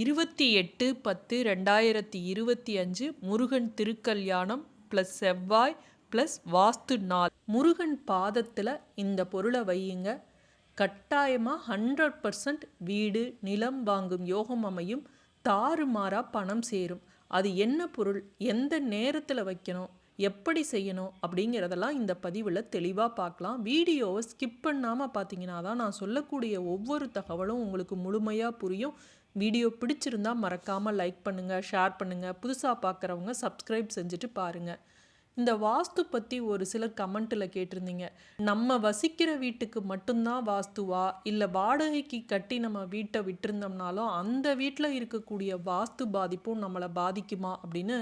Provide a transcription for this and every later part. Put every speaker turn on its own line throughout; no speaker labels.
இருபத்தி எட்டு பத்து ரெண்டாயிரத்தி இருபத்தி அஞ்சு முருகன் திருக்கல்யாணம் ப்ளஸ் செவ்வாய் ப்ளஸ் வாஸ்து நாள். முருகன் பாதத்தில் இந்த பொருளை வையுங்க. கட்டாயமாக ஹண்ட்ரட் பர்சன்ட் வீடு நிலம் வாங்கும் யோகம் அமையும். தாறுமாறாக பணம் சேரும். அது என்ன பொருள்? எந்த நேரத்தில் வைக்கணும்? எப்படி செய்யணும்? அப்படிங்கிறதெல்லாம் இந்த பதிவில் தெளிவாக பார்க்கலாம். வீடியோவை ஸ்கிப் பண்ணாமல் பார்த்தீங்கன்னா தான் நான் சொல்லக்கூடிய ஒவ்வொரு தகவலும் உங்களுக்கு முழுமையாக புரியும். வீடியோ பிடிச்சிருந்தா மறக்காமல் லைக் பண்ணுங்கள் ஷேர் பண்ணுங்கள் புதுசாக பார்க்குறவங்க சப்ஸ்கிரைப் செஞ்சுட்டு பாருங்கள் இந்த வாஸ்து பற்றி ஒரு சிலர் கமெண்ட்டில் கேட்டிருந்தீங்க. நம்ம வசிக்கிற வீட்டுக்கு மட்டும்தான் வாஸ்துவா? இல்லை வாடகைக்கு கட்டி நம்ம வீட்டை விட்டுருந்தோம்னாலும் அந்த வீட்டில் இருக்கக்கூடிய வாஸ்து பாதிப்பும் நம்மளை பாதிக்குமா அப்படின்னு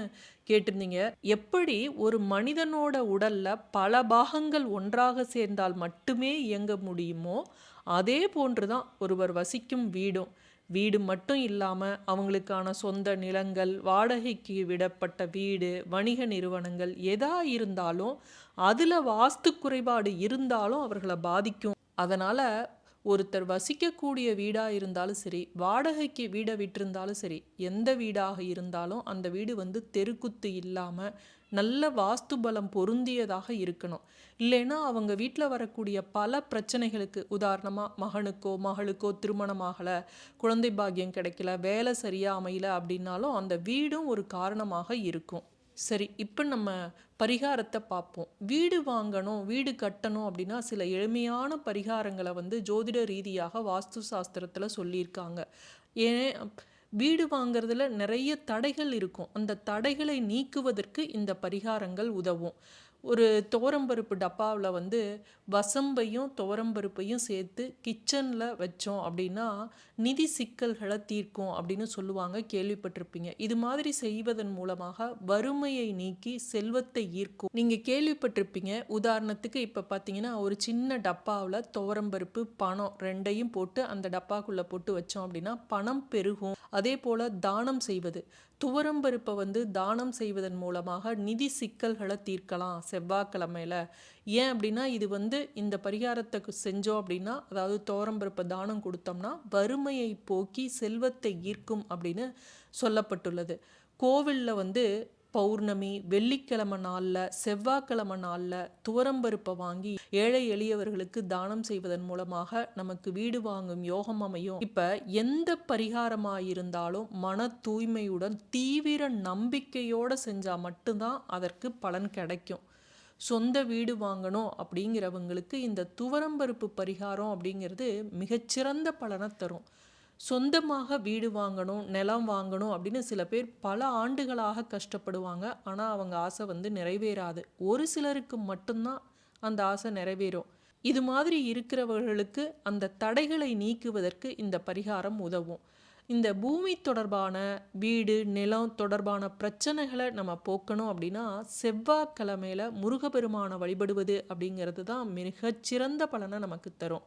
கேட்டிருந்தீங்க. எப்படி ஒரு மனிதனோட உடலில் பல பாகங்கள் ஒன்றாக சேர்ந்தால் மட்டுமே இயங்க முடியுமோ அதே போன்று தான் ஒருவர் வசிக்கும் வீடும். வீடு மட்டும் இல்லாமல் அவங்களுக்கான சொந்த நிலங்கள் வாடகைக்கு விடப்பட்ட வீடு வணிக நிறுவனங்கள் எதா இருந்தாலும் அதில் வாஸ்து குறைபாடு இருந்தாலும் அவர்களை பாதிக்கும். அதனால் ஒருத்தர் வசிக்கக்கூடிய வீடாக இருந்தாலும் சரி வாடகைக்கு வீடை விட்டிருந்தாலும் சரி எந்த வீடாக இருந்தாலும் அந்த வீடு வந்து தெருக்குத்து இல்லாமல் நல்ல வாஸ்து பலம் பொருந்தியதாக இருக்கணும். இல்லைன்னா அவங்க வீட்டில் வரக்கூடிய பல பிரச்சனைகளுக்கு உதாரணமாக மகனுக்கோ மகளுக்கோ திருமணம் ஆகலை குழந்தை பாக்கியம் கிடைக்கல வேலை சரியாக அமையல அப்படின்னாலும் அந்த வீடும் ஒரு காரணமாக இருக்கும். சரி இப்போ நம்ம பரிகாரத்தை பார்ப்போம். வீடு வாங்கணும் வீடு கட்டணும் அப்படின்னா சில எளிமையான பரிகாரங்களை வந்து ஜோதிட ரீதியாக வாஸ்து சாஸ்திரத்தில் சொல்லியிருக்காங்க. ஏன் வீடு வாங்குறதுல நிறைய தடைகள் இருக்கும். அந்த தடைகளை நீக்குவதற்கு இந்த பரிகாரங்கள் உதவும். ஒரு துவரம்பருப்பு டப்பாவில் வந்து வசம்பையும் துவரம்பருப்பையும் சேர்த்து கிச்சனில் வச்சோம் அப்படின்னா நிதி சிக்கல்களை தீர்க்கும் அப்படின்னு சொல்லுவாங்க கேள்விப்பட்டிருப்பீங்க. இது மாதிரி செய்வதன் மூலமாக வறுமையை நீக்கி செல்வத்தை ஈர்க்கும். நீங்கள் கேள்விப்பட்டிருப்பீங்க. உதாரணத்துக்கு இப்போ பார்த்தீங்கன்னா ஒரு சின்ன டப்பாவில் துவரம்பருப்பு பணம் ரெண்டையும் போட்டு அந்த டப்பாக்குள்ளே போட்டு வச்சோம் அப்படின்னா பணம் பெருகும். அதே போல் தானம் செய்வது. துவரம்பருப்பை வந்து தானம் செய்வதன் மூலமாக நிதி சிக்கல்களை தீர்க்கலாம் செவ்வாய்க்கிழமையில். ஏன் அப்படின்னா இது வந்து இந்த பரிகாரத்தை செஞ்சோம் அப்படின்னா அதாவது துவரம்பருப்பை தானம் கொடுத்தோம்னா வறுமையை போக்கி செல்வத்தை ஈர்க்கும் அப்படின்னு சொல்லப்பட்டுள்ளது. கோவிலில் வந்து பௌர்ணமி வெள்ளிக்கிழமை நாளில் செவ்வாய்க்கிழமை நாளில் துவரம்பருப்பை வாங்கி ஏழை எளியவர்களுக்கு தானம் செய்வதன் மூலமாக நமக்கு வீடு வாங்கும் யோகம் அமையும். இப்போ எந்த பரிகாரமாக இருந்தாலும் மன தூய்மையுடன் தீவிர நம்பிக்கையோடு செஞ்சால் மட்டும்தான் அதற்கு பலன் கிடைக்கும். சொந்த வீடு வாங்கணும் அப்படிங்கிறவங்களுக்கு இந்த துவரம்பருப்பு பரிகாரம் அப்படிங்கிறது மிகச்சிறந்த பலனை தரும். சொந்தமாக வீடு வாங்கணும் நிலம் வாங்கணும் அப்படின்னு சில பேர் பல ஆண்டுகளாக கஷ்டப்படுவாங்க. ஆனால் அவங்க ஆசை வந்து நிறைவேறாது. ஒரு சிலருக்கு மட்டும்தான் அந்த ஆசை நிறைவேறும். இது மாதிரி இருக்கிறவர்களுக்கு அந்த தடைகளை நீக்குவதற்கு இந்த பரிகாரம் உதவும். இந்த பூமி தொடர்பான வீடு நிலம் தொடர்பான பிரச்சனைகளை நம்ம போக்கணும் அப்படின்னா செவ்வாய்க்கிழமையில் முருகப்பெருமானை வழிபடுவது அப்படிங்கிறது தான் மிகச்சிறந்த பலனை நமக்கு தரும்.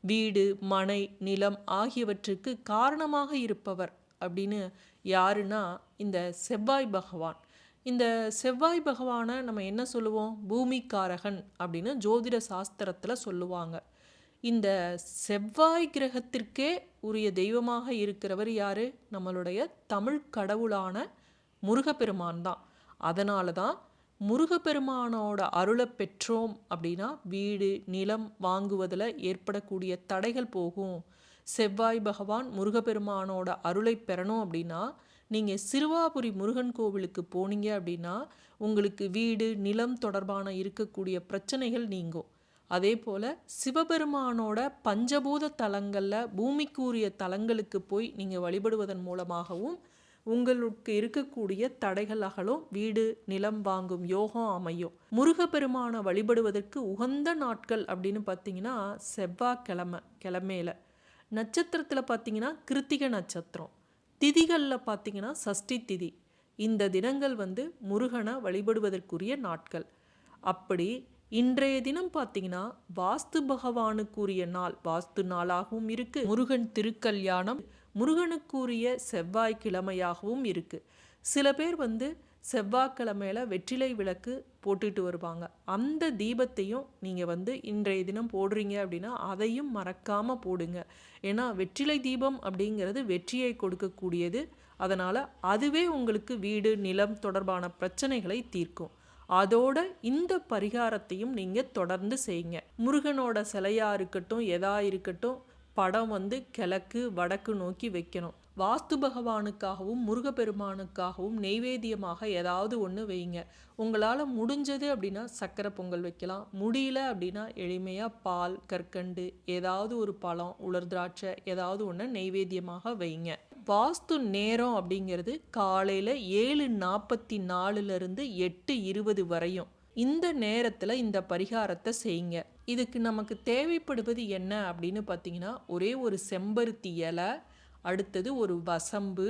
வீடு மனை நிலம் ஆகியவற்றுக்கு காரணமாக இருப்பவர் அப்படின்னு யாருன்னா இந்த செவ்வாய் பகவான். இந்த செவ்வாய் பகவானை நம்ம என்ன சொல்லுவோம்? பூமிக்காரகன் அப்படின்னு ஜோதிட சாஸ்திரத்தில் சொல்லுவாங்க. இந்த செவ்வாய் கிரகத்திற்கே உரிய தெய்வமாக இருக்கிறவர் யார்? நம்மளுடைய தமிழ் கடவுளான முருகப்பெருமான் தான். அதனால தான் முருகப்பெருமானோட அருளை பெற்றோம் அப்படின்னா வீடு நிலம் வாங்குவதில் ஏற்படக்கூடிய தடைகள் போகும். செவ்வாய் பகவான் முருகப்பெருமானோட அருளை பெறணும் அப்படின்னா நீங்கள் சிறுவாபுரி முருகன் கோவிலுக்கு போனீங்க அப்படின்னா உங்களுக்கு வீடு நிலம் தொடர்பான இருக்கக்கூடிய பிரச்சனைகள் நீங்கும். அதே போல் சிவபெருமானோட பஞ்சபூத தலங்களில் பூமிக்குரிய தலங்களுக்கு போய் நீங்கள் வழிபடுவதன் மூலமாகவும் உங்களுக்கு இருக்கக்கூடிய தடைகள் அகலும் வீடு நிலம் வாங்கும் யோகம் அமையும். முருகப்பெருமானை வழிபடுவதற்கு உகந்த நாட்கள் அப்படின்னு பார்த்தீங்கன்னா செவ்வாய்க்கிழமை கிழமையில. நட்சத்திரத்தில் பார்த்தீங்கன்னா கிருத்திக நட்சத்திரம். திதிகளில் பார்த்தீங்கன்னா சஷ்டி திதி. இந்த தினங்கள் வந்து முருகனை வழிபடுவதற்குரிய நாட்கள். அப்படி இன்றைய தினம் பார்த்தீங்கன்னா வாஸ்து பகவானுக்குரிய நாள் வாஸ்து நாளாகவும் இருக்கு. முருகன் திருக்கல்யாணம் முருகனுக்குரிய செவ்வாய் கிழமையாகவும் சில பேர் வந்து செவ்வாய்க்கிழமையில வெற்றிலை விளக்கு போட்டுட்டு வருவாங்க. அந்த தீபத்தையும் நீங்கள் வந்து இன்றைய தினம் போடுறீங்க அப்படின்னா அதையும் மறக்காமல் போடுங்க. ஏன்னா வெற்றிலை தீபம் அப்படிங்கிறது வெற்றியை கொடுக்கக்கூடியது. அதனால் அதுவே உங்களுக்கு வீடு நிலம் தொடர்பான பிரச்சனைகளை தீர்க்கும். அதோட இந்த பரிகாரத்தையும் நீங்கள் தொடர்ந்து செய்யுங்க. முருகனோட சிலையாக இருக்கட்டும் எதா இருக்கட்டும் படம் வந்து கிழக்கு வடக்கு நோக்கி வைக்கணும். வாஸ்து பகவானுக்காகவும் முருகப்பெருமானுக்காகவும் நெய்வேத்தியமாக ஏதாவது ஒன்று வைங்க. உங்களால் முடிஞ்சது அப்படின்னா சக்கரை பொங்கல் வைக்கலாம். முடியல அப்படின்னா எளிமையாக பால் கற்கண்டு ஏதாவது ஒரு பழம் உலர் திராட்சை ஏதாவது ஒன்று நெய்வேத்தியமாக வைங்க. வாஸ்து நேரம் அப்படிங்கிறது காலையில் ஏழு நாற்பத்தி நாலுலேருந்து எட்டு இருபது வரையும். இந்த நேரத்தில் இந்த பரிகாரத்தை செய்யுங்க. இதுக்கு நமக்கு தேவைப்படுவது என்ன அப்படின்னு பார்த்தீங்கன்னா ஒரே ஒரு செம்பருத்தி இலை அடுத்தது ஒரு வசம்பு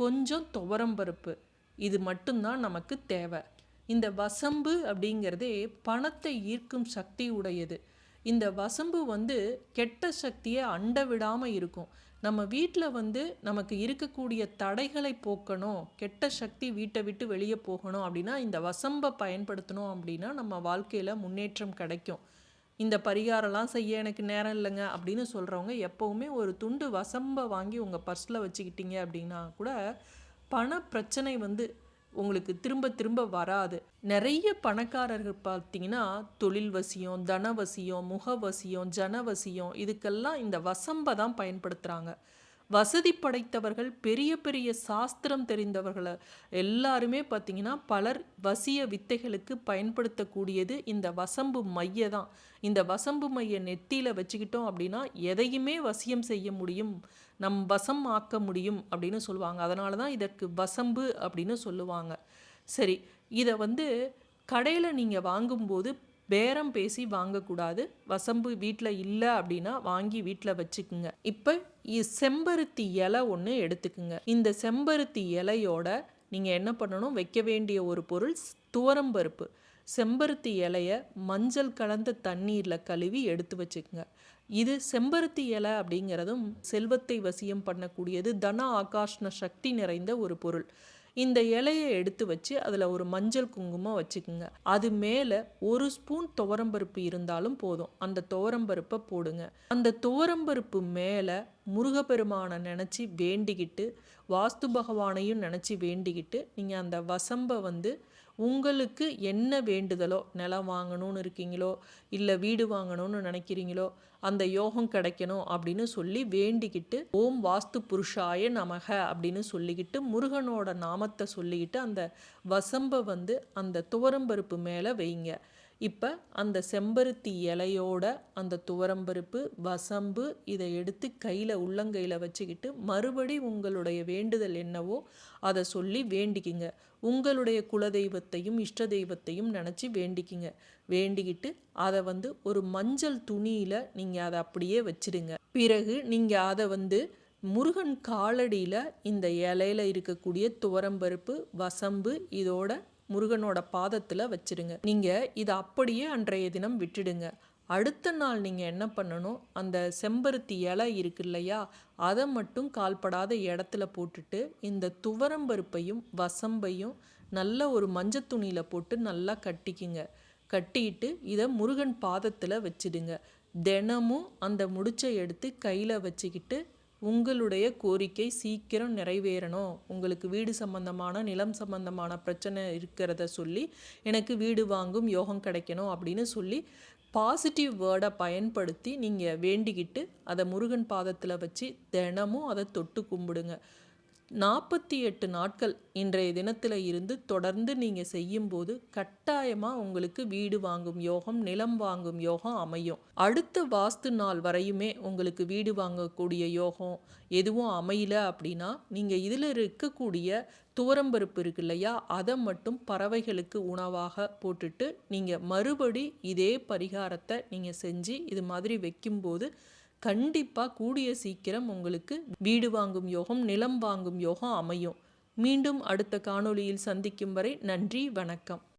கொஞ்சம் துவரம்பருப்பு இது மட்டும்தான் நமக்கு தேவை. இந்த வசம்பு அப்படிங்கிறதே பணத்தை ஈர்க்கும் சக்தி உடையது. இந்த வசம்பு வந்து கெட்ட சக்தியை அண்ட விடாமல் இருக்கும். நம்ம வீட்டில் வந்து நமக்கு இருக்கக்கூடிய தடைகளை போக்கணும் கெட்ட சக்தி வீட்டை விட்டு வெளியே போகணும் அப்படின்னா இந்த வசம்பை பயன்படுத்தணும் அப்படின்னா நம்ம வாழ்க்கையில் முன்னேற்றம் கிடைக்கும். இந்த பரிகாரம்லாம் செய்ய எனக்கு நேரம் இல்லைங்க அப்படின்னு சொல்கிறவங்க எப்போவுமே ஒரு துண்டு வசம்பை வாங்கி உங்கள் பர்ஸில் வச்சுக்கிட்டீங்க அப்படின்னா கூட பண பிரச்சனை வந்து உங்களுக்கு திரும்ப திரும்ப வராது. நிறைய பணக்காரர்கள் பார்த்தீங்கன்னா தொழில் வசியம் தனவசியம் முகவசியம் ஜனவசியம் இதுக்கெல்லாம் இந்த வசம்பை தான் பயன்படுத்துகிறாங்க வசதி படைத்தவர்கள் பெரிய பெரிய சாஸ்திரம் தெரிந்தவர்களை எல்லாருமே பார்த்திங்கன்னா பலர் வசிய வித்தைகளுக்கு பயன்படுத்தக்கூடியது இந்த வசம்பு மைய தான். இந்த வசம்பு மைய நெத்தியில் வச்சுக்கிட்டோம் அப்படின்னா எதையுமே வசியம் செய்ய முடியும் நம் வசம் ஆக்க முடியும் அப்படின்னு சொல்லுவாங்க. அதனால தான் இதற்கு வசம்பு அப்படின்னு சொல்லுவாங்க. சரி இதை வந்து கடையில் நீங்கள் வாங்கும்போது பேரம் பேசி வாங்கக்கூடாது. வசம்பு வீட்டில் இல்லை அப்படின்னா வாங்கி வீட்டில் வச்சுக்குங்க. இப்போ செம்பருத்தி இலை ஒன்று எடுத்துக்குங்க. இந்த செம்பருத்தி இலையோட நீங்கள் என்ன பண்ணணும்? வைக்க வேண்டிய ஒரு பொருள் துவரம்பருப்பு. செம்பருத்தி இலைய மஞ்சள் கலந்த தண்ணீரில் கழுவி எடுத்து வச்சுக்கோங்க. இது செம்பருத்தி இலை அப்படிங்கிறதும் செல்வத்தை வசியம் பண்ணக்கூடியது தன ஆகாஷ்ண சக்தி நிறைந்த ஒரு பொருள். இந்த இலையை எடுத்து வச்சு அதில் ஒரு மஞ்சள் குங்குமம் வச்சுக்குங்க. அது மேலே ஒரு ஸ்பூன் துவரம்பருப்பு இருந்தாலும் போதும். அந்த துவரம்பருப்பை போடுங்க. அந்த துவரம்பருப்பு மேலே முருகப்பெருமானை நினச்சி வேண்டிக்கிட்டு வாஸ்து பகவானையும் நினச்சி வேண்டிக்கிட்டு நீங்கள் அந்த வசம்பை வந்து உங்களுக்கு என்ன வேண்டுதலோ நிலம் வாங்கணும்னு இருக்கீங்களோ இல்லை வீடு வாங்கணும்னு நினைக்கிறீங்களோ அந்த யோகம் கிடைக்கணும் அப்படின்னு சொல்லி வேண்டிக்கிட்டு ஓம் வாஸ்து புருஷாய நமக அப்படின்னு சொல்லிக்கிட்டு முருகனோட நாமத்தை சொல்லிக்கிட்டு அந்த வசம்பை வந்து அந்த துவரம்பருப்பு மேலே வைங்க. இப்போ அந்த செம்பருத்தி இலையோட அந்த துவரம்பருப்பு வசம்பு இதை எடுத்து கையில் உள்ளங்கையில் வச்சுக்கிட்டு மறுபடி உங்களுடைய வேண்டுதல் என்னவோ அதை சொல்லி வேண்டிக்கிங்க. உங்களுடைய குலதெய்வத்தையும் இஷ்ட தெய்வத்தையும் நினச்சி வேண்டிக்கிங்க. வேண்டிக்கிட்டு அதை வந்து ஒரு மஞ்சள் துணியில் நீங்கள் அதை அப்படியே வச்சிடுங்க. பிறகு நீங்கள் அதை வந்து முருகன் காலடியில் இந்த இலையில இருக்கக்கூடிய துவரம்பருப்பு வசம்பு இதோட முருகனோட பாதத்தில் வச்சிடுங்க நீங்கள் இதை அப்படியே அன்றைய தினம் விட்டுடுங்க. அடுத்த நாள் நீங்கள் என்ன பண்ணணும்? அந்த செம்பருத்தி இலை இருக்கு இல்லையா? அதை மட்டும் கால்படாத இடத்துல போட்டுட்டு இந்த துவரம்பருப்பையும் வசம்பையும் நல்ல ஒரு மஞ்சள் துணியில் போட்டு நல்லா கட்டிக்குங்க. கட்டிட்டு இதை முருகன் பாதத்தில் வச்சிடுங்க. தினமும் அந்த முடிச்சை எடுத்து கையில் வச்சுக்கிட்டு உங்களுடைய கோரிக்கை சீக்கிரம் நிறைவேறணும். உங்களுக்கு வீடு சம்பந்தமான நிலம் சம்பந்தமான பிரச்சனை இருக்கிறத சொல்லி எனக்கு வீடு வாங்கும் யோகம் கிடைக்கணும் அப்படின்னு சொல்லி பாசிட்டிவ் வேர்டை பயன்படுத்தி நீங்கள் வேண்டிக்கிட்டு அதை முருகன் பாதத்தில் வச்சு தினமும் அதை தொட்டு கும்பிடுங்க. நாற்பத்தி எட்டு நாட்கள் இன்றைய தினத்தில் இருந்து தொடர்ந்து நீங்கள் செய்யும்போது கட்டாயமாக உங்களுக்கு வீடு வாங்கும் யோகம் நிலம் வாங்கும் யோகம் அமையும். அடுத்த வாஸ்து நாள் வரையுமே உங்களுக்கு வீடு வாங்கக்கூடிய யோகம் எதுவும் அமையல அப்படின்னா நீங்கள் இதில் இருக்கக்கூடிய துவரம்பருப்பு இருக்கு இல்லையா அதை மட்டும் பறவைகளுக்கு உணவாக போட்டுட்டு நீங்கள் மறுபடி இதே பரிகாரத்தை நீங்கள் செஞ்சு இது மாதிரி வைக்கும்போது கண்டிப்பாக கூடிய சீக்கிரம் உங்களுக்கு வீடு வாங்கும் யோகம் நிலம் வாங்கும் யோகம் அமையும். மீண்டும் அடுத்த காணொளியில் சந்திக்கும் வரை நன்றி வணக்கம்.